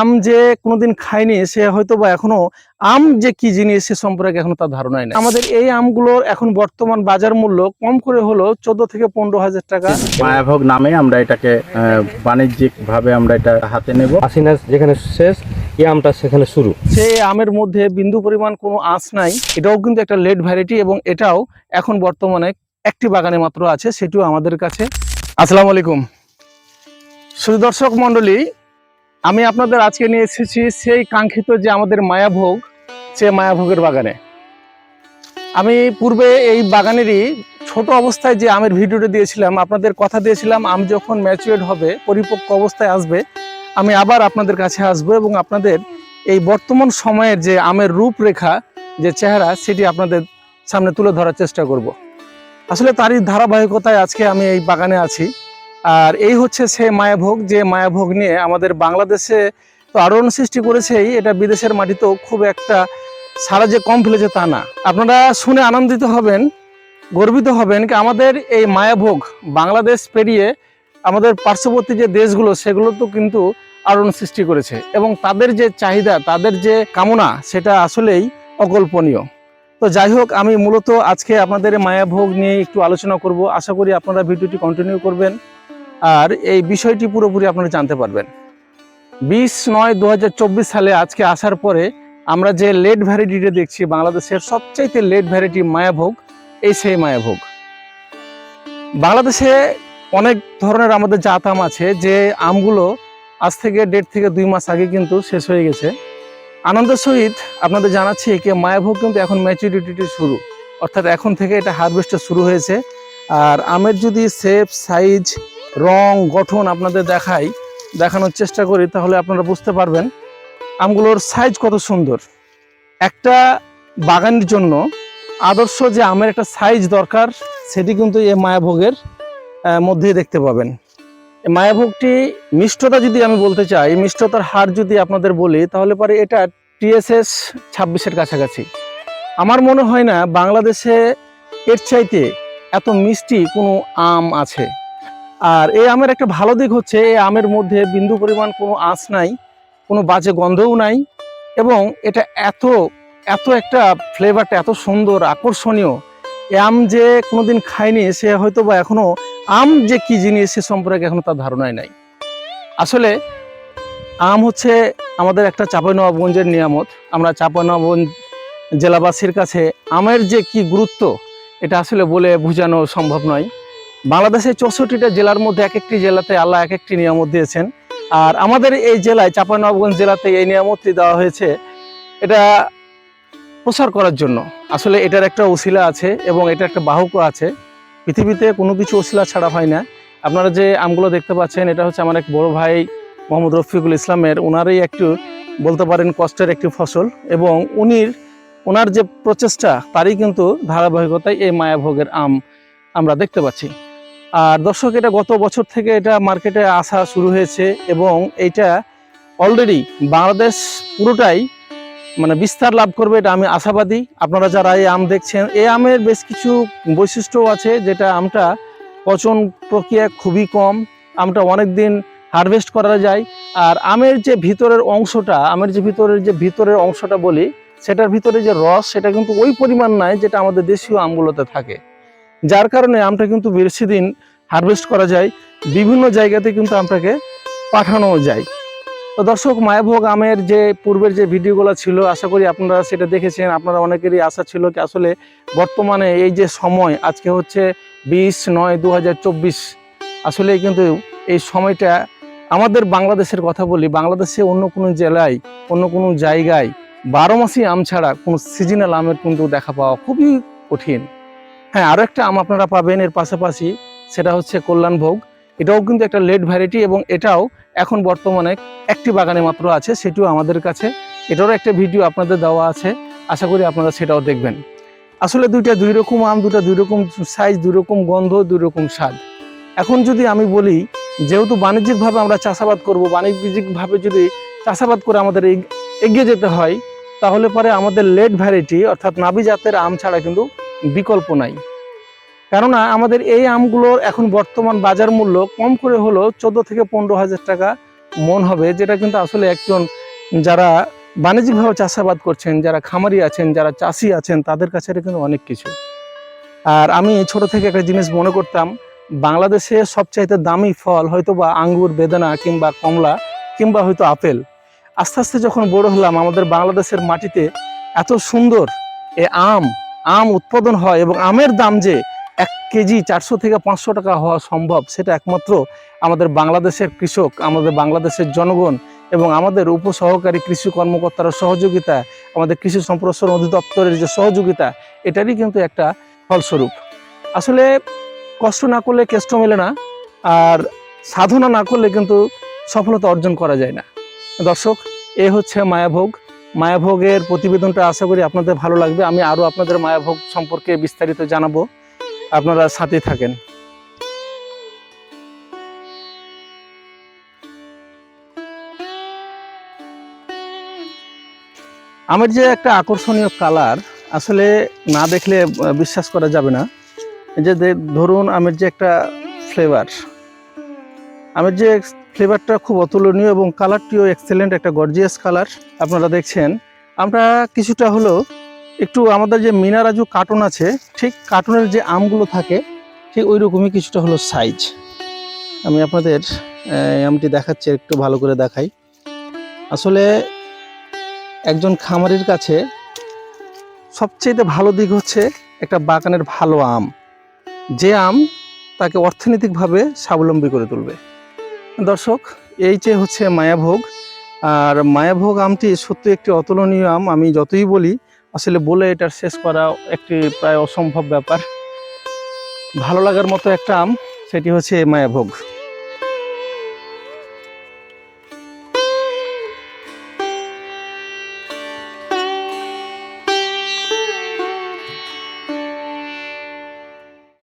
আম যে কোনোদিন খায়নি সে হয়তো বা এখনও আম যে কি জিনিস সে সম্পর্কে এখনও তার ধারণাই নেই। আমাদের এই আমগুলোর এখন বর্তমান বাজার মূল্য কম করে হলো চোদ্দ থেকে পনেরো হাজার টাকা। মায়াভোগ নামে আমরা এটাকে বাণিজ্যিক ভাবে আমরা এটা হাতে নেব। আশিনা যেখানে শেষ এই আমটা সেখানে শুরু। সে আমের মধ্যে বিন্দু পরিমাণ কোনো আঁশ নাই এটাও কিন্তু একটা লেট ভ্যারাইটি এবং এটাও এখন বর্তমানে একটি বাগানে মাত্র আছে সেটিও আমাদের কাছে। আসসালামু আলাইকুম। শুধু দর্শক মণ্ডলী আমি আপনাদের আজকে নিয়ে এসেছি সেই কাঙ্ক্ষিত যে আমাদের মায়াভোগ সে মায়াভোগের বাগানে আমি পূর্বে এই বাগানেরই ছোট অবস্থায় যে আমের ভিডিওটা দিয়েছিলাম, আপনাদের কথা দিয়েছিলাম, আম যখন ম্যাচুয়েড হবে, পরিপক্ক অবস্থায় আসবে, আমি আবার আপনাদের কাছে আসব এবং আপনাদের এই বর্তমান সময়ের যে আমের রূপরেখা, যে চেহারা, সেটি আপনাদের সামনে তুলে ধরার চেষ্টা করব। আসলে তারই ধারাবাহিকতায় আজকে আমি এই বাগানে আছি আর এই হচ্ছে সে মায়াভোগ, যে মায়াভোগ নিয়ে আমাদের বাংলাদেশে তো আলোড়ন সৃষ্টি করেছেই এটা বিদেশের মাটিতেও খুব একটা সারা যে কম ফেলেছে তা না। আপনারা শুনে আনন্দিত হবেন, গর্বিত হবেন কি আমাদের এই মায়াভোগ বাংলাদেশ পেরিয়ে আমাদের পার্শ্ববর্তী যে দেশগুলো, সেগুলো তো কিন্তু আলোড়ন সৃষ্টি করেছে এবং তাদের যে চাহিদা, তাদের যে কামনা, সেটা আসলেই অকল্পনীয়। তো যাই হোক, আমি মূলত আজকে আপনাদের মায়াভোগ নিয়ে একটু আলোচনা করব। আশা করি আপনারা ভিডিওটি কন্টিনিউ করবেন। আর এই বিষয়টি পুরোপুরি আপনারা জানতে পারবেন। বিশ নয় দু সালে আজকে আসার পরে আমরা যে লেট ভ্যারাইটিটা দেখছি, বাংলাদেশের সবচাইতে লেট ভ্যারাইটি মায়াভোগ, এই সেই মায়াভোগ। বাংলাদেশে অনেক ধরনের আমাদের জাত আম আছে যে আমগুলো আজ থেকে দেড় থেকে দুই মাস আগে কিন্তু শেষ হয়ে গেছে। আনন্দের সহিত আপনাদের জানাচ্ছি কি মায়াভোগ কিন্তু এখন ম্যাচুরিটি শুরু। অর্থাৎ এখন থেকে এটা হারভেস্টটা শুরু হয়েছে। আর আমের যদি সেফ সাইজ রং, গঠন আপনাদের দেখাই, দেখানোর চেষ্টা করি, তাহলে আপনারা বুঝতে পারবেন আমগুলোর সাইজ কত সুন্দর। একটা বাগানের জন্য আদর্শ যে আমের একটা সাইজ দরকার, সেটি কিন্তু এই মায়াভোগের মধ্যেই দেখতে পাবেন। মায়াভোগটি মিষ্টতা যদি আমি বলতে চাই, মিষ্টতার হার যদি আপনাদের বলি, তাহলে পরে এটা টিএসএস ছাব্বিশের কাছাকাছি। আমার মনে হয় না, বাংলাদেশে এর চাইতে এত মিষ্টি কোনো আম আছে। আর এই আমের একটা ভালো দিক হচ্ছে, এই আমের মধ্যে বিন্দু পরিমাণ কোনো আঁশ নাই, কোনো বাজে গন্ধও নাই এবং এটা এত এত একটা ফ্লেভারটা এত সুন্দর, আকর্ষণীয়। আম যে কোনোদিন খায়নি, সে হয়তো বা এখনও আম যে কি জিনিস সে সম্পর্কে এখনও তার ধারণাই নাই। আসলে আম হচ্ছে আমাদের একটা চাঁপাইনবাবগঞ্জের নিয়ামত। আমরা চাঁপাইনবাবগঞ্জ জেলাবাসীর কাছে আমের যে কি গুরুত্ব, এটা আসলে বলে বোঝানো সম্ভব নয়। বাংলাদেশের চৌষট্টিটা জেলার মধ্যে এক একটি জেলাতে আল্লাহ এক একটি নিয়ামত দিয়েছেন। আর আমাদের এই জেলায়, চাঁপাইনবাবগঞ্জ জেলাতে এই নিয়ামতটি দেওয়া হয়েছে। এটা প্রচার করার জন্য। আসলে এটার একটা ওসিলা আছে এবং এটা একটা বাহকও আছে। পৃথিবীতে কোনো কিছু ওসিলা ছাড়া হয় না। আপনারা যে আমগুলো দেখতে পাচ্ছেন, এটা হচ্ছে আমার এক বড় ভাই মোহাম্মদ রফিকুল ইসলামের। ওনারই একটু বলতে পারেন কষ্টের একটি ফসল এবং উনির, ওনার যে প্রচেষ্টা, তারই কিন্তু ধারাবাহিকতায় এই মায়াভোগের আম আমরা দেখতে পাচ্ছি। আর দর্শক, এটা গত বছর থেকে এটা মার্কেটে আসা শুরু হয়েছে এবং এটা অলরেডি বাংলাদেশ পুরোটাই মানে বিস্তার লাভ করবে এটা আমি আশাবাদী। আপনারা যারা এই আম দেখছেন এই আমের বেশ কিছু বৈশিষ্ট্য আছে, যেটা আমটা পচন প্রক্রিয়া খুবই কম, আমটা অনেক দিন হারভেস্ট করা যায়। আর আমের যে ভিতরের অংশটা, আমের যে ভিতরের যে ভিতরের অংশটা বলি, সেটার ভিতরে যে রস, সেটা কিন্তু ওই পরিমাণ নাই যেটা আমাদের দেশীয় আমগুলোতে থাকে। যার কারণে আমটা কিন্তু বেশি দিন হারভেস্ট করা যায়, বিভিন্ন জায়গাতে কিন্তু আমটাকে পাঠানো যায়। তো দর্শক, মায়াভোগ আমের যে পূর্বের যে ভিডিওগুলো ছিল, আশা করি আপনারা সেটা দেখেছেন, আপনারা অনেকেরই আশা ছিল কি আসলে বর্তমানে এই যে সময়, আজকে হচ্ছে বিশ নয় দু আসলে কিন্তু এই সময়টা আমাদের বাংলাদেশের কথা বলি, বাংলাদেশে অন্য কোনো জেলায়, অন্য কোনো জায়গায় বারো মাসি আম ছাড়া কোনো সিজনাল আমের কিন্তু দেখা পাওয়া খুবই কঠিন। হ্যাঁ আরও একটা আম আপনারা পাবেন এর পাশাপাশি, সেটা হচ্ছে কল্যাণভোগ এটাও কিন্তু একটা লেট ভ্যারাইটি এবং এটাও এখন বর্তমানে একটি বাগানে মাত্র আছে, সেটিও আমাদের কাছে। এটারও একটা ভিডিও আপনাদের দেওয়া আছে, আশা করি আপনারা সেটাও দেখবেন। আসলে দুইটা দুই রকম আম দুটা দুই রকম সাইজ দুই রকম গন্ধ, দুই রকম স্বাদ। এখন যদি আমি বলি, যেহেতু বাণিজ্যিকভাবে আমরা চাষাবাদ করব, বাণিজ্যিকভাবে যদি চাষাবাদ করে আমাদের এগ- এগিয়ে যেতে হয়, তাহলে পরে আমাদের লেট ভ্যারাইটি অর্থাৎ নাবি জাতের আম ছাড়া কিন্তু বিকল্প নাই। কেননা আমাদের এই আমগুলোর এখন বর্তমান বাজার মূল্য কম করে হলো চোদ্দ থেকে পনেরো হাজার টাকা মন হবে, যেটা কিন্তু আসলে একজন যারা বাণিজ্যিকভাবে চাষাবাদ করছেন, যারা খামারি আছেন, যারা চাষি আছেন, তাদের কাছে এটা কিন্তু অনেক কিছু। আর আমি ছোট থেকে একটা জিনিস মনে করতাম, বাংলাদেশে সবচাইতে দামি ফল হয়তো বা আঙ্গুর, বেদানা কিংবা কমলা কিংবা হয়তো আপেল। আস্তে আস্তে যখন বড় হলাম, আমাদের বাংলাদেশের মাটিতে এত সুন্দর এ আম আম উৎপাদন হয় এবং আমের দাম যে এক কেজি চারশো থেকে পাঁচশো টাকা হওয়া সম্ভব, সেটা একমাত্র আমাদের বাংলাদেশের কৃষক, আমাদের বাংলাদেশের জনগণ এবং আমাদের উপসহকারী কৃষি কর্মকর্তার সহযোগিতা, আমাদের কৃষি সম্প্রসারণ অধিদপ্তরের যে সহযোগিতা, এটারই কিন্তু একটা ফলস্বরূপ। আসলে কষ্ট না করলে কেষ্ট মেলে না, আর সাধনা না করলে কিন্তু সফলতা অর্জন করা যায় না। দর্শক, এ হচ্ছে মায়াভোগ। মায়াভোগের প্রতিবেদনটা আশা করি আপনাদের ভালো লাগবে। আমি আরও আপনাদের মায়াভোগ সম্পর্কে বিস্তারিত জানাব। আপনারা সাথে থাকেন। আমার যে একটা আকর্ষণীয় কালার, আসলে না দেখলে বিশ্বাস করা যাবে না। যে ধরুন আমের যে একটা ফ্লেভার আমের যে ফ্লেভারটা খুব অতুলনীয় এবং কালারটিও এক্সেলেন্ট একটা গর্জিয়াস কালার আপনারা দেখছেন। আমরা কিছুটা হলো একটু আমাদের যে মিনারাজু কার্টুন আছে, ঠিক কার্টুনের যে আমগুলো থাকে, ঠিক ওই রকমই কিছুটা হলো সাইজ আমি আপনাদের আমটি দেখাচ্ছি, একটু ভালো করে দেখাই। আসলে একজন খামারির কাছে সবচেয়ে ভালো দিক হচ্ছে একটা বাগানের ভালো আম। যে আম তাকে অর্থনৈতিকভাবে স্বাবলম্বী করে তুলবে। দর্শক, এই যে হচ্ছে মায়াভোগ, আর মায়াভোগ আমটি সত্যি একটি অতুলনীয় আম, আমি যতই বলি, আসলে বলে এটার শেষ করা একটি প্রায় অসম্ভব ব্যাপার। ভালো লাগার মতো একটা আম, সেটি হচ্ছে মায়াভোগ।